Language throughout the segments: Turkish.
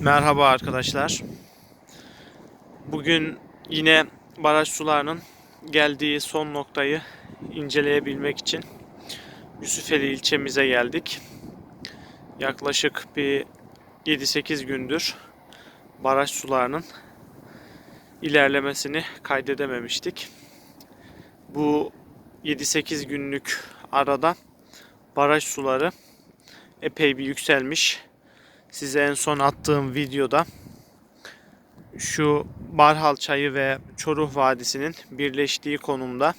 Merhaba arkadaşlar. Bugün yine baraj sularının geldiği son noktayı inceleyebilmek için Yusufeli ilçemize geldik. Yaklaşık bir 7-8 gündür baraj sularının ilerlemesini kaydedememiştik. Bu 7-8 günlük arada baraj suları epey bir yükselmiş. Size en son attığım videoda şu Barhal Çayı ve Çoruh Vadisi'nin birleştiği konumda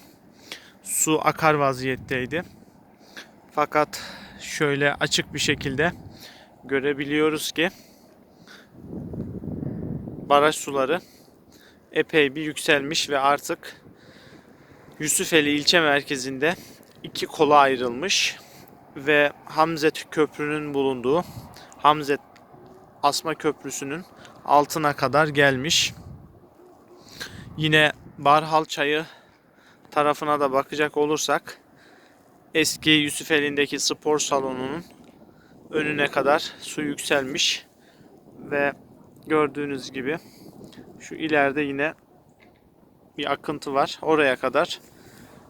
su akar vaziyetteydi. Fakat şöyle açık bir şekilde görebiliyoruz ki baraj suları epey bir yükselmiş ve artık Yusufeli ilçe merkezinde iki kola ayrılmış ve Hamzet Köprü'nün bulunduğu Hamzet Asma Köprüsü'nün altına kadar gelmiş. Yine Barhal Çayı tarafına da bakacak olursak eski Yusufeli'ndeki spor salonunun önüne kadar su yükselmiş ve gördüğünüz gibi şu ileride yine bir akıntı var. Oraya kadar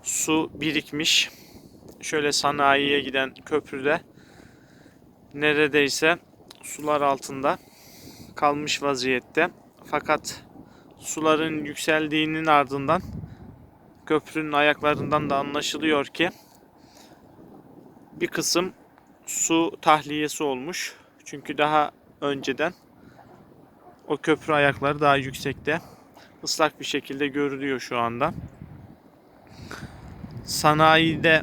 su birikmiş. Şöyle sanayiye giden köprüde neredeyse sular altında kalmış vaziyette. Fakat suların yükseldiğinin ardından köprünün ayaklarından da anlaşılıyor ki bir kısım su tahliyesi olmuş. Çünkü daha önceden o köprü ayakları daha yüksekte. ıslak bir şekilde görülüyor şu anda. Sanayide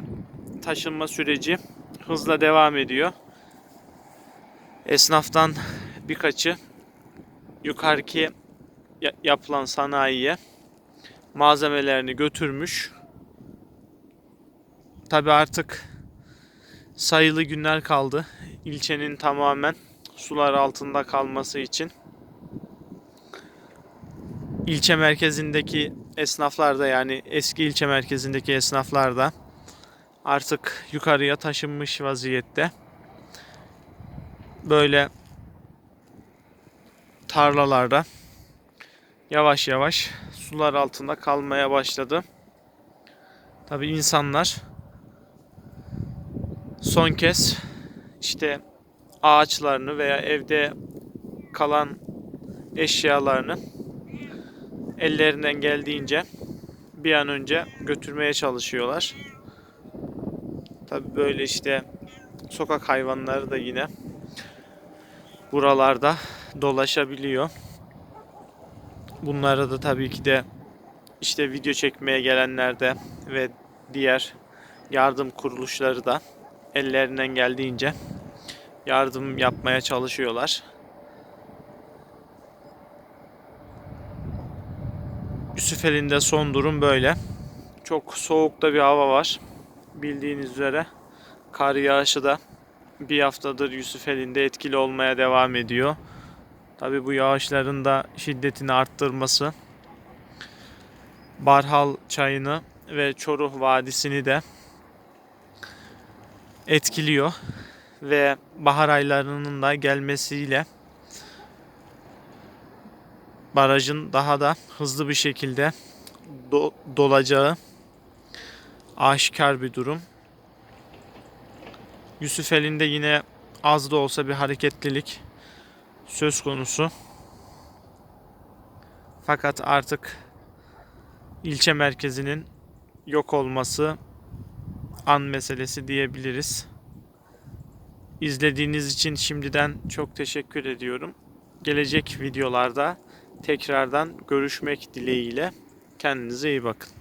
taşınma süreci hızla devam ediyor. Esnaftan birkaçı yukarıki ya- yapılan sanayiye malzemelerini götürmüş. Tabi artık sayılı günler kaldı. İlçenin tamamen sular altında kalması için. İlçe merkezindeki esnaflar da yani eski ilçe merkezindeki esnaflar da artık yukarıya taşınmış vaziyette böyle tarlalarda yavaş yavaş sular altında kalmaya başladı. Tabi insanlar son kez işte ağaçlarını veya evde kalan eşyalarını ellerinden geldiğince bir an önce götürmeye çalışıyorlar. Tabi böyle işte sokak hayvanları da yine buralarda dolaşabiliyor. Bunlara da tabii ki de işte video çekmeye gelenler de ve diğer yardım kuruluşları da ellerinden geldiğince yardım yapmaya çalışıyorlar. Yusufeli'nde son durum böyle. Çok soğukta bir hava var. Bildiğiniz üzere kar yağışı da bir haftadır Yusufeli'nde etkili olmaya devam ediyor. Tabi bu yağışların da şiddetini arttırması Barhal çayını ve Çoruh Vadisi'ni de etkiliyor ve bahar aylarının da gelmesiyle barajın daha da hızlı bir şekilde do- dolacağı aşikar bir durum. Yusufeli'nde yine az da olsa bir hareketlilik söz konusu. Fakat artık ilçe merkezinin yok olması an meselesi diyebiliriz. İzlediğiniz için şimdiden çok teşekkür ediyorum. Gelecek videolarda tekrardan görüşmek dileğiyle kendinize iyi bakın.